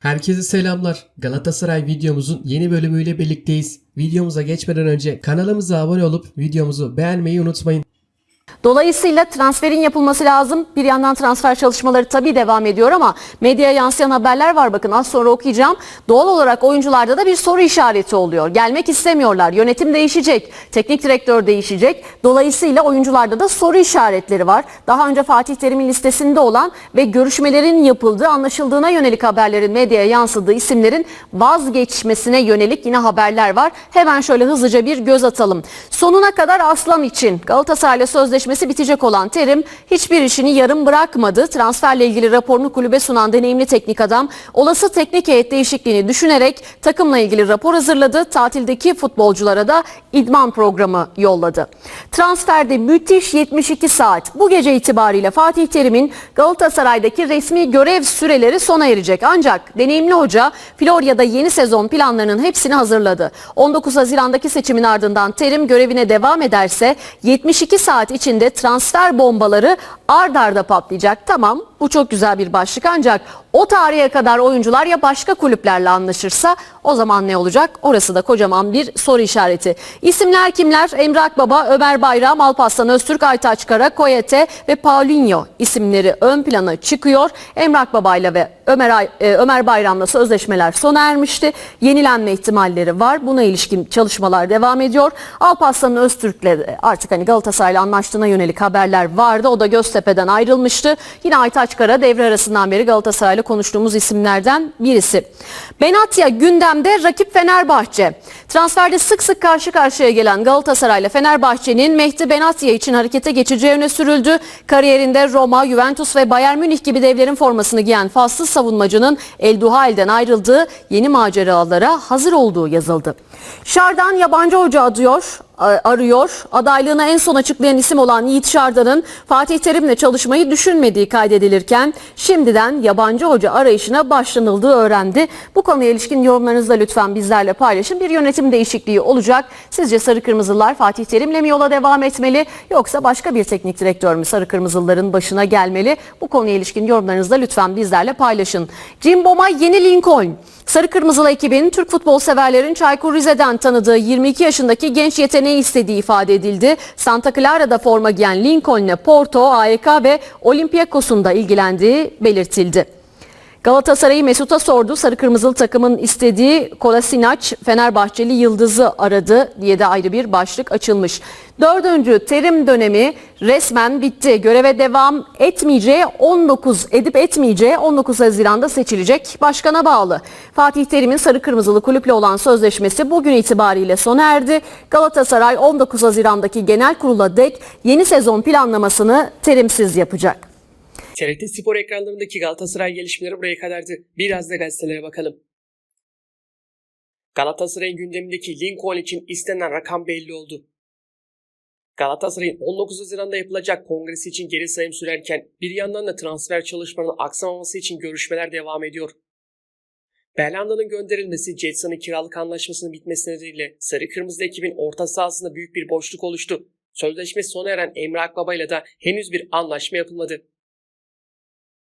Herkese selamlar. Galatasaray videomuzun yeni bölümüyle birlikteyiz. Videomuza geçmeden önce kanalımıza abone olup videomuzu beğenmeyi unutmayın. Dolayısıyla transferin yapılması lazım. Bir yandan transfer çalışmaları tabii devam ediyor ama medyaya yansıyan haberler var bakın az sonra okuyacağım. Doğal olarak oyuncularda da bir soru işareti oluyor. Gelmek istemiyorlar. Yönetim değişecek. Teknik direktör değişecek. Dolayısıyla oyuncularda da soru işaretleri var. Daha önce Fatih Terim'in listesinde olan ve görüşmelerin yapıldığı anlaşıldığına yönelik haberlerin medyaya yansıdığı isimlerin vazgeçmesine yönelik yine haberler var. Hemen şöyle hızlıca bir göz atalım. Sonuna kadar Aslan için Galatasaray'la sözleşmesi bitecek olan Terim hiçbir işini yarım bırakmadı. Transferle ilgili raporunu kulübe sunan deneyimli teknik adam olası teknik heyet değişikliğini düşünerek takımla ilgili rapor hazırladı. Tatildeki futbolculara da idman programı yolladı. Transferde müthiş 72 saat. Bu gece itibariyle Fatih Terim'in Galatasaray'daki resmi görev süreleri sona erecek. Ancak deneyimli hoca Florya'da yeni sezon planlarının hepsini hazırladı. 19 Haziran'daki seçimin ardından Terim görevine devam ederse 72 saat içinde transfer bombaları ard arda patlayacak. Tamam bu çok güzel bir başlık ancak o tarihe kadar oyuncular ya başka kulüplerle anlaşırsa o zaman ne olacak? Orası da kocaman bir soru işareti. İsimler kimler? Emre Akbaba, Ömer Bayram, Alparslan Öztürk, Aytaç Kara, Koyete ve Paulinho isimleri ön plana çıkıyor. Emre Akbaba'yla ve Ömer, e, Ömer Bayram'la sözleşmeler sona ermişti. Yenilenme ihtimalleri var. Buna ilişkin çalışmalar devam ediyor. Alparslan Öztürk'le artık hani Galatasaray'la anlaştığına yönelik haberler vardı. O da Göztepe'den ayrılmıştı. Yine Aytaç Kara devre arasından beri Galatasaray'la konuştuğumuz isimlerden birisi. Benatya gündemde rakip Fenerbahçe. Transferde sık sık karşı karşıya gelen Galatasaray ile Fenerbahçe'nin Mehdi Benatya için harekete geçeceği öne sürüldü. Kariyerinde Roma, Juventus ve Bayern Münih gibi devlerin formasını giyen faslı savunmacının El Duhail'den ayrıldığı yeni maceralara hazır olduğu yazıldı. Şardan yabancı hoca adıyor, arıyor. Adaylığını en son açıklayan isim olan Yiğit Şardan'ın Fatih Terim'le çalışmayı düşünmediği kaydedilirken şimdiden yabancı hoca arayışına başlanıldığı öğrendi. Bu konuya ilişkin yorumlarınızı da lütfen bizlerle paylaşın. Bir yönetim değişikliği olacak. Sizce Sarı Kırmızılar Fatih Terim'le mi yola devam etmeli yoksa başka bir teknik direktör mü Sarı Kırmızıların başına gelmeli? Bu konuya ilişkin yorumlarınızı da lütfen bizlerle paylaşın. Cimbom'a yeni Lincoln. Sarı Kırmızılı ekibin Türk futbol severlerin Çaykur Rize'den tanıdığı 22 yaşındaki genç yeteneği istediği ifade edildi. Santa Clara'da forma giyen Lincoln'le Porto, AEK ve Olympiakos'un da ilgilendiği belirtildi. Galatasaray'ı Mesut'a sordu. Sarı Kırmızılı takımın istediği Kolasinac Fenerbahçeli Yıldız'ı aradı diye de ayrı bir başlık açılmış. Dördüncü terim dönemi resmen bitti. Göreve devam etmeyeceği 19 edip etmeyeceği 19 Haziran'da seçilecek başkana bağlı. Fatih Terim'in Sarı Kırmızılı kulüple olan sözleşmesi bugün itibariyle sona erdi. Galatasaray 19 Haziran'daki genel kurula dek yeni sezon planlamasını terimsiz yapacak. TRT Spor ekranlarındaki Galatasaray gelişmeleri buraya kadardı. Biraz da gazetelere bakalım. Galatasaray'ın gündemindeki Lincoln için istenen rakam belli oldu. Galatasaray'ın 19 Haziran'da yapılacak kongresi için geri sayım sürerken bir yandan da transfer çalışmalarının aksamaması için görüşmeler devam ediyor. Berlanda'nın gönderilmesi Jetson'ın kiralık anlaşmasının bitmesi nedeniyle Sarı Kırmızı ekibin orta sahasında büyük bir boşluk oluştu. Sözleşmesi sona eren Emre Akbaba ile de henüz bir anlaşma yapılmadı.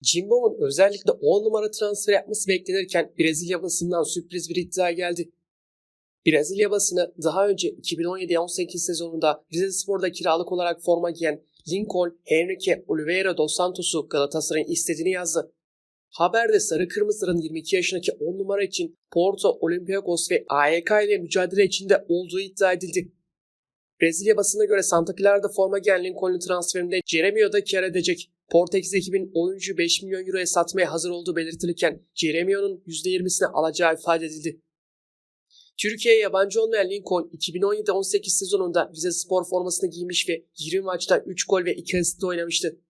Cimbom'un özellikle 10 numara transfer yapması beklenirken Brezilya basından sürpriz bir iddia geldi. Brezilya basını daha önce 2017-18 sezonunda Rizespor'da kiralık olarak forma giyen Lincoln Henrique Oliveira dos Santos'u Galatasaray'ın istediğini yazdı. Haberde Sarı Kırmızıların 22 yaşındaki 10 numara için Porto, Olympiakos ve AEK ile mücadele içinde olduğu iddia edildi. Brezilya basına göre Santa Clara'da forma giyen Lincoln'un transferinde Jeremio da kar edecek. Portekiz ekibin oyuncu 5 milyon euroya satmaya hazır olduğu belirtilirken Jeremio'nun %20'sini alacağı ifade edildi. Türkiye'ye yabancı olmayan Lincoln 2017-18 sezonunda Rize Spor formasını giymiş ve 20 maçta 3 gol ve 2 asistle oynamıştı.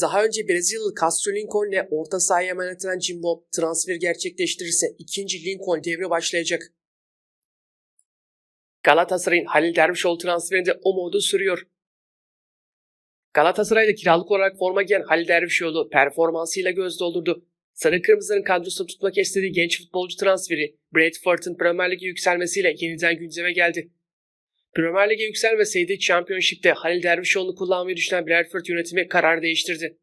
Daha önce Brezilyalı Castro Lincoln ile orta sahaya emanet eden Jimbo transfer gerçekleştirirse ikinci Lincoln devre başlayacak. Galatasaray'ın Halil Dervişoğlu transferinde o modu sürüyor. Galatasaray'da kiralık olarak forma giyen Halil Dervişoğlu performansıyla göz doldurdu. Sarı Kırmızı'nın kadrosunu tutmak istediği genç futbolcu transferi Bradford'un Premier Lig'e yükselmesiyle yeniden gündeme geldi. Premier Lig'e yükselmeseydi Championship'te Halil Dervişoğlu'nu kullanmayı düşünen Bradford yönetimi karar değiştirdi.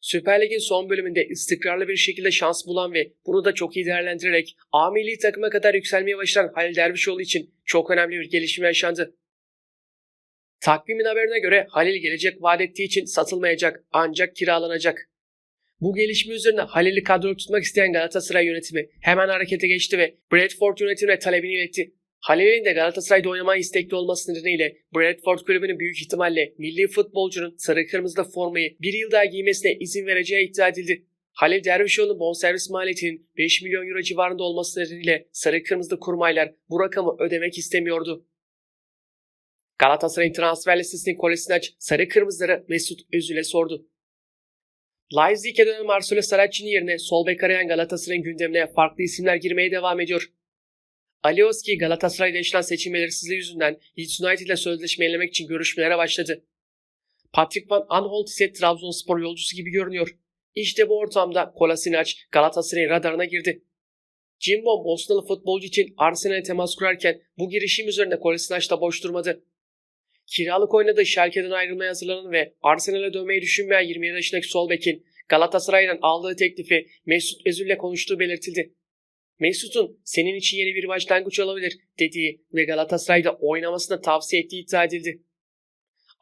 Süper Lig'in son bölümünde istikrarlı bir şekilde şans bulan ve bunu da çok iyi değerlendirerek A milli takıma kadar yükselmeye başlayan Halil Dervişoğlu için çok önemli bir gelişme yaşandı. Takvimin haberine göre Halil gelecek vaat ettiği için satılmayacak ancak kiralanacak. Bu gelişme üzerine Halil'i kadro tutmak isteyen Galatasaray yönetimi hemen harekete geçti ve Bradford yönetimine talebini iletti. Halil'in de Galatasaray'da oynamaya istekli olması nedeniyle Bradford kulübünün büyük ihtimalle milli futbolcunun sarı kırmızıda formayı bir yıl daha giymesine izin vereceği iddia edildi. Halil Dervişoğlu'nun bonservis maliyetinin 5 milyon euro civarında olması nedeniyle sarı kırmızılı kurmaylar bu rakamı ödemek istemiyordu. Galatasaray'ın transfer listesinin kolesini aç sarı kırmızıları Mesut Özil'e sordu. Leipzig'e dönen Marcelo Saracchi'nin yerine sol bek arayan Galatasaray'ın gündemine farklı isimler girmeye devam ediyor. Alioski Galatasaray'da yaşanan seçim belirsizliği yüzünden Leeds United ile sözleşme yenilemek için görüşmelere başladı. Patrick Van Aanholt ise Trabzonspor yolcusu gibi görünüyor. İşte bu ortamda Kolasinac Galatasaray'ın radarına girdi. Jimbo Bosnalı futbolcu için Arsenal'e temas kurarken bu girişim üzerine Kolasinac da boş durmadı. Kiralık oynadığı Schalke'den ayrılmaya hazırlanan ve Arsenal'e dönmeyi düşünmeyen 27 yaşındaki sol bekin Galatasaray'dan aldığı teklifi Mesut Özil'le konuştuğu belirtildi. Mesut'un senin için yeni bir başlangıç olabilir dediği ve Galatasaray'da oynamasını tavsiye ettiği iddia edildi.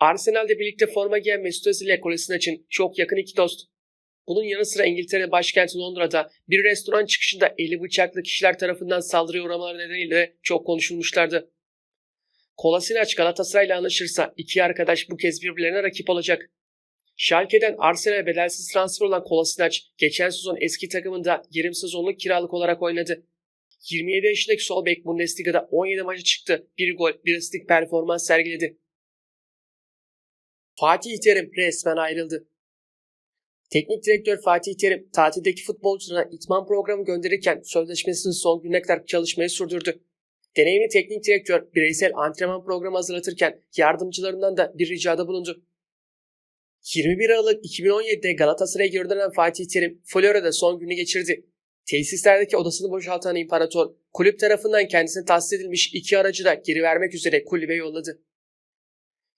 Arsenal'de birlikte forma giyen Mesut Özil ile Kolasinac çok yakın iki dost. Bunun yanı sıra İngiltere başkenti Londra'da bir restoran çıkışında eli bıçaklı kişiler tarafından saldırıya uğramaları nedeniyle de çok konuşulmuşlardı. Kolasinac Galatasaray'la anlaşırsa iki arkadaş bu kez birbirlerine rakip olacak. Schalke'den Arsenal'e bedelsiz transfer olan Kolasinac geçen sezon eski takımında yarım sezonluk kiralık olarak oynadı. 27 yaşındaki sol bek Bundesliga'da 17 maça çıktı. Bir gol, bir asistlik performans sergiledi. Fatih Terim resmen ayrıldı. Teknik direktör Fatih Terim tatildeki futbolcularına itman programı gönderirken sözleşmesinin son gününe kadar çalışmayı sürdürdü. Deneyimli teknik direktör bireysel antrenman programı hazırlatırken yardımcılarından da bir ricada bulundu. 21 Aralık 2017'de Galatasaray'a dönen Fatih Terim Florya'da son günü geçirdi. Tesislerdeki odasını boşaltan imparator kulüp tarafından kendisine tahsis edilmiş iki aracı da geri vermek üzere kulübe yolladı.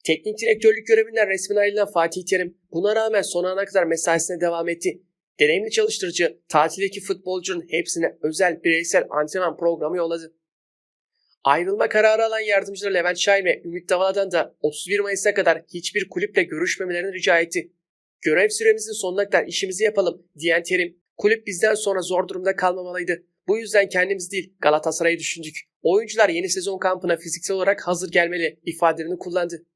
Teknik direktörlük görevinden resmen ayrılan Fatih Terim buna rağmen son ana kadar mesaisine devam etti. Deneyimli çalıştırıcı tatildeki futbolcunun hepsine özel bireysel antrenman programı yolladı. Ayrılma kararı alan yardımcıları Levent Şahin ve Ümit Davala'dan da 31 Mayıs'a kadar hiçbir kulüple görüşmemelerini rica etti. Görev süremizin sonuna kadar işimizi yapalım diyen Terim, kulüp bizden sonra zor durumda kalmamalıydı. Bu yüzden kendimiz değil Galatasaray'ı düşündük. Oyuncular yeni sezon kampına fiziksel olarak hazır gelmeli ifadelerini kullandı.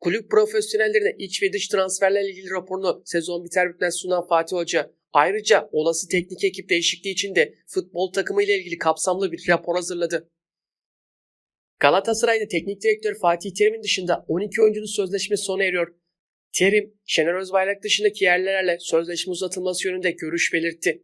Kulüp profesyonellerine iç ve dış transferlerle ilgili raporunu sezon biter bitmez sunan Fatih Hoca, ayrıca olası teknik ekip değişikliği için de futbol takımı ile ilgili kapsamlı bir rapor hazırladı. Galatasaray'da teknik direktör Fatih Terim'in dışında 12 oyuncunun sözleşmesi sona eriyor. Terim, Şener Özbayrak dışındaki yerlerle sözleşme uzatılması yönünde görüş belirtti.